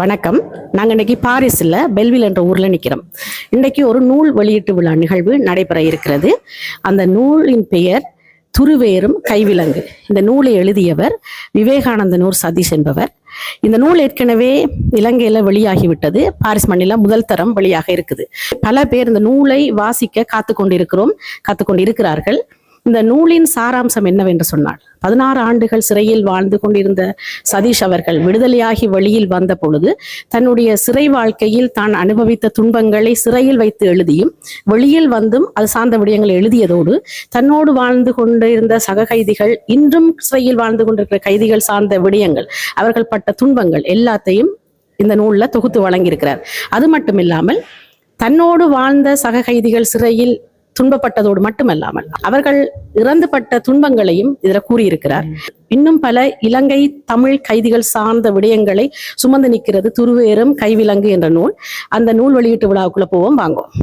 வணக்கம். நாங்கள் இன்னைக்கு பாரிஸில் பெல்வில் என்ற ஊரில் நிற்கிறோம் இன்றைக்கு ஒரு நூல் வெளியீட்டு விழா நிகழ்வு நடைபெற இருக்கிறது. அந்த நூலின் பெயர் துருவேறும் கைவிலங்கு. இந்த நூலை எழுதியவர் விவேகானந்தனூர் சதீஷ் என்பவர். இந்த நூல் ஏற்கனவே இலங்கையில் வெளியாகிவிட்டது. பாரிஸ் மண்ணில் முதல் தரம் வெளியாக இருக்குது. பல பேர் இந்த நூலை வாசிக்க காத்து கொண்டிருக்கிறோம் காத்து கொண்டிருக்கிறார்கள் இந்த நூலின் சாராம்சம் என்னவென்று சொன்னால் பதினாறு ஆண்டுகள் சிறையில் வாழ்ந்து கொண்டிருந்த சதீஷ் அவர்கள் விடுதலையாகி வெளியில் வந்த பொழுது தன்னுடைய சிறை வாழ்க்கையில் தான் அனுபவித்த துன்பங்களை சிறையில் வைத்து எழுதியும் வெளியில் வந்தும் அது சார்ந்த விடயங்களை எழுதியதோடு தன்னோடு வாழ்ந்து கொண்டிருந்த சக கைதிகள் இன்றும் சிறையில் வாழ்ந்து கொண்டிருக்கிற கைதிகள் சார்ந்த விடயங்கள் அவர்கள் பட்ட துன்பங்கள் எல்லாத்தையும் இந்த நூலில் தொகுத்து வழங்கியிருக்கிறார். அது மட்டும் இல்லாமல் தன்னோடு வாழ்ந்த சக கைதிகள் சிறையில் துன்பப்பட்டதோடு மட்டுமல்லாமல் அவர்கள் இறந்துபட்ட துன்பங்களையும் இதில் கூறியிருக்கிறார். இன்னும் பல இலங்கை தமிழ் கைதிகள் சார்ந்த விடயங்களை சுமந்து நிற்கிறது துருவேறும் கைவிலங்கு என்ற நூல். அந்த நூல் வெளியீட்டு விழாவுக்குள்ள போவோம். வாங்குவோம்